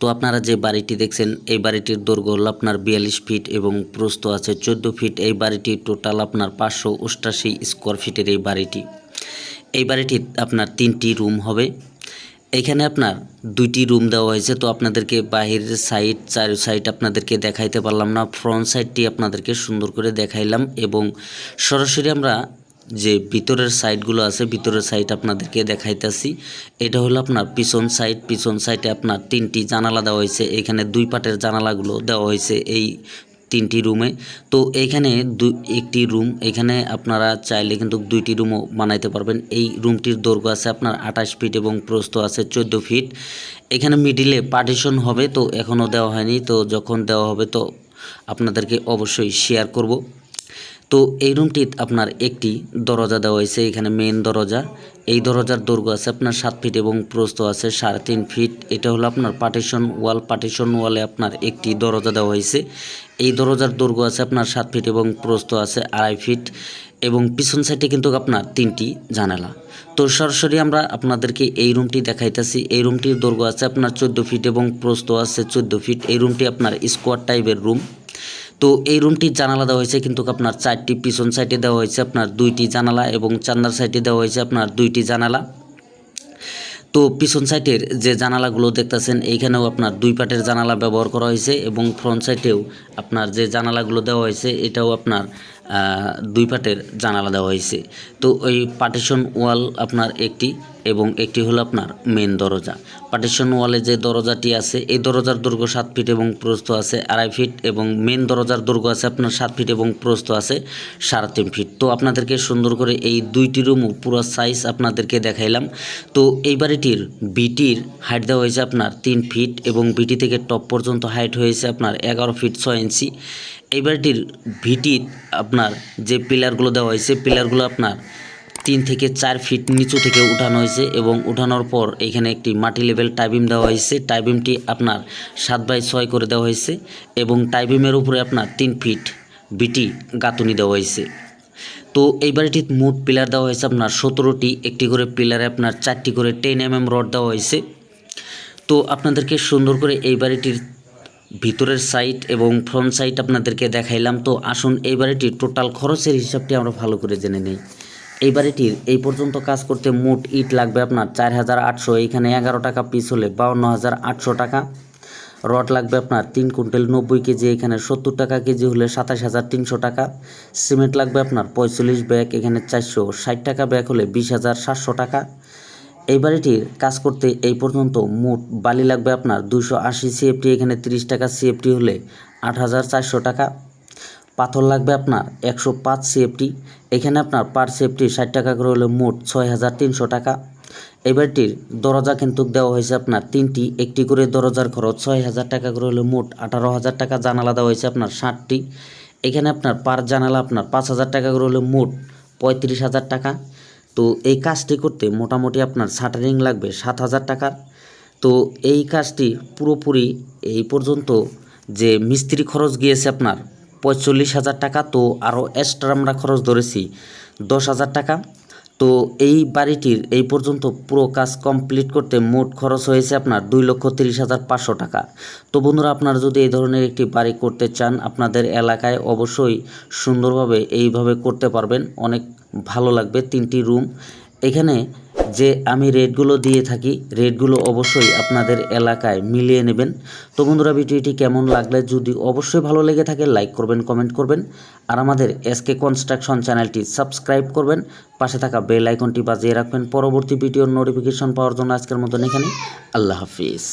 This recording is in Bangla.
তো আপনারা যে বাড়িটি দেখছেন, এই বাড়িটির দৈর্ঘ্য হলো আপনার বিয়াল্লিশ ফিট এবং প্রস্থ আছে চোদ্দ ফিট। এই বাড়িটি টোটাল আপনার পাঁচশো অষ্টাশি স্কোয়ার ফিটের এই বাড়িটি। এই বাড়িটি আপনার তিনটি রুম হবে। এখানে আপনার দুইটি রুম দেওয়া হয়েছে। তো আপনাদেরকে বাহিরের সাইড চার সাইড আপনাদেরকে দেখাইতে পারলাম না। ফ্রন্ট সাইডটি আপনাদেরকে সুন্দর করে দেখাইলাম এবং সরাসরি আমরা যে ভিতরের সাইডগুলো আছে, ভিতরের সাইড আপনাদেরকে দেখাইতেছি। এটা হলো আপনার পিছন সাইড পিছন সাইডে আপনার তিনটি জানালা দেওয়া হয়েছে। এখানে দুই পাটের জানালাগুলো দেওয়া হয়েছে এই তিনটি রুমে। তো এইখানে দুই একটি রুম। এখানে আপনারা চাইলে কিন্তু দুইটি রুমও বানাইতে পারবেন। এই রুমটির দৈর্ঘ্য আছে আপনার আঠাশ ফিট এবং প্রস্থ আছে চোদ্দ ফিট। এখানে মিডিলে পার্টিশন হবে, তো এখনও দেওয়া হয়নি। তো যখন দেওয়া হবে, তো আপনাদেরকে অবশ্যই শেয়ার করব। তো এই রুমটি আপনার একটি দরজা দেওয়া হয়েছে, এখানে মেন দরজা। এই দরজার দৈর্ঘ্য আছে আপনার সাত ফিট এবং প্রস্থ আছে সাড়ে তিন ফিট এটা হলো আপনার পার্টিশন ওয়াল পার্টিশন ওয়ালে আপনার একটি দরজা দেওয়া হয়েছে। এই দরজার দৈর্ঘ্য আছে আপনার সাত ফিট এবং প্রস্থ আছে আড়াই ফিট এবং পিছন সাইডে কিন্তু আপনার তিনটি জানালা। তো সরাসরি আমরা আপনাদেরকে এই রুমটি দেখাইতেছি। এই রুমটির দৈর্ঘ্য আছে আপনার চোদ্দ ফিট এবং প্রস্থ আছে চোদ্দ ফিট এই রুমটি আপনার স্কোয়ার টাইপের রুম তো এই রুমটির জানালা দেওয়া হয়েছে, কিন্তু আপনার চারটি পিছন সাইডে দেওয়া হয়েছে, আপনার দুইটি জানালা এবং চান্দার সাইডে দেওয়া হয়েছে আপনার দুইটি জানালা। তো পিছন সাইডের যে জানালাগুলো দেখতেছেন, এইখানেও আপনার দুই পাটের জানালা ব্যবহার করা হয়েছে এবং ফ্রন্ট সাইডেও আপনার যে জানালাগুলো দেওয়া হয়েছে, এটাও আপনার দুই পাটের জানালা দেওয়া হয়েছে। তো ওই পার্টিশন ওয়াল আপনার একটি এবং একটি হলো আপনার মেন দরজা। পার্টিশন ওয়ালে যে দরজাটি আছে, এই দরজার দৈর্ঘ্য সাত ফিট এবং প্রস্থ আছে আড়াই ফিট এবং মেন দরজার দৈর্ঘ্য আছে আপনার সাত ফিট এবং প্রস্থ আছে সাড়ে তিন ফিট তো আপনাদেরকে সুন্দর করে এই দুইটি রুমও পুরো সাইজ আপনাদেরকে দেখাইলাম। তো এই বাড়িটির বিটির হাইট দেওয়া হয়েছে আপনার তিন ফিট এবং বিটি থেকে টপ পর্যন্ত হাইট হয়েছে আপনার এগারো ফিট ছয় ইঞ্চি এই বাড়িটির ভিটি আপনার যে পিলারগুলো দেওয়া হয়েছে পিলারগুলো আপনার তিন থেকে চার ফিট নিচু থেকে উঠানো হয়েছে এবং উঠানোর পর এখানে একটি মাটি লেভেল টাইবিম দেওয়া হয়েছে। টাইবিমটি আপনার সাত বাই ছয় করে দেওয়া হয়েছে এবং টাইবিমের উপরে আপনার তিন ফিট বিটি গাঁথুনি দেওয়া হয়েছে। তো এই বাড়িটির মোট পিলার দেওয়া হয়েছে আপনার সতেরোটি। একটি করে পিলারে আপনার চারটি করে টেন এম এম রড দেওয়া হয়েছে। তো আপনাদেরকে সুন্দর করে এই বাড়িটির ভিতরের সাইড এবং ফ্রন্ট সাইড আপনাদেরকে দেখাইলাম। তো আসুন এই বাড়িটির টোটাল খরচের হিসাবটি আমরা ভালো করে জেনে নেই। এই বাড়িটির এই পর্যন্ত কাজ করতে মোট ইট লাগবে আপনার চার হাজার আটশো এইখানে এগারো টাকা পিস হলে বাউন্ন হাজার আটশো টাকা। রড লাগবে আপনার তিন কুইন্টাল নব্বই কেজি, এখানে সত্তর টাকা কেজি হলে সাতাশ হাজার তিনশো টাকা। সিমেন্ট লাগবে আপনার পঁয়তাল্লিশ ব্যাগ, এখানে চারশো ষাট টাকা ব্যাগ হলে বিশ হাজার সাতশো টাকা। এই বাড়িটির কাজ করতে এই পর্যন্ত মোট বালি লাগবে আপনার দুশো আশি সিএফটি এখানে তিরিশ টাকা সিএফটি হলে আট হাজার চারশো টাকা। পাথর লাগবে আপনার, একশো পাঁচ সিএফটি এখানে আপনার পার সিএফটি ষাট টাকা করে হলে মোট ছয় হাজার তিনশো টাকা। এই বাড়িটির দরজা কিন্তু দেওয়া হয়েছে আপনার তিনটি, একটি করে দরজার খরচ ছয় হাজার টাকা করে হলে মোট আঠারো হাজার টাকা, জানালা দেওয়া হয়েছে আপনার ষাটটি। এখানে আপনার পার জানালা আপনার পাঁচ হাজার টাকা করে হলে মোট পঁয়ত্রিশ হাজার টাকা। তো এই কাজটি করতে মোটামুটি আপনার শাটারিং লাগবে সাত হাজার টাকার। তো এই কাজটি পুরোপুরি এই পর্যন্ত যে মিস্ত্রি খরচ গিয়েছে আপনার পঁয়তাল্লিশ হাজার টাকা, তো আরও এক্সট্রা আমরা খরচ ধরেছি দশ হাজার টাকা। তো এই বাড়িটির এই পর্যন্ত পুরো কাজ কমপ্লিট করতে মোট খরচ হয়েছে আপনার দুই লক্ষ তিরিশ হাজার পাঁচশো টাকা। তো বন্ধুরা, আপনারা যদি এই ধরনের একটি বাড়ি করতে চান, আপনাদের এলাকায় অবশ্যই সুন্দরভাবে এইভাবে করতে পারবেন। অনেক ভালো লাগবে তিনটি রুম। এখানে যে আমি রেটগুলো দিয়ে থাকি, রেটগুলো অবশ্যই আপনাদের এলাকায় মিলিয়ে নেবেন। তো বন্ধুরা, ভিডিওটি কেমন লাগলে যদি অবশ্যই ভালো লেগে থাকে, লাইক করবেন, কমেন্ট করবেন। আর আমাদের এসকে কনস্ট্রাকশন চ্যানেলটি সাবস্ক্রাইব করবেন। পাশে থাকা বেল আইকনটি বাজিয়ে রাখবেন। পরবর্তী ভিডিওর নোটিফিকেশন পাওয়ার জন্য আজকের মতন এখানে আল্লাহ হাফিজ।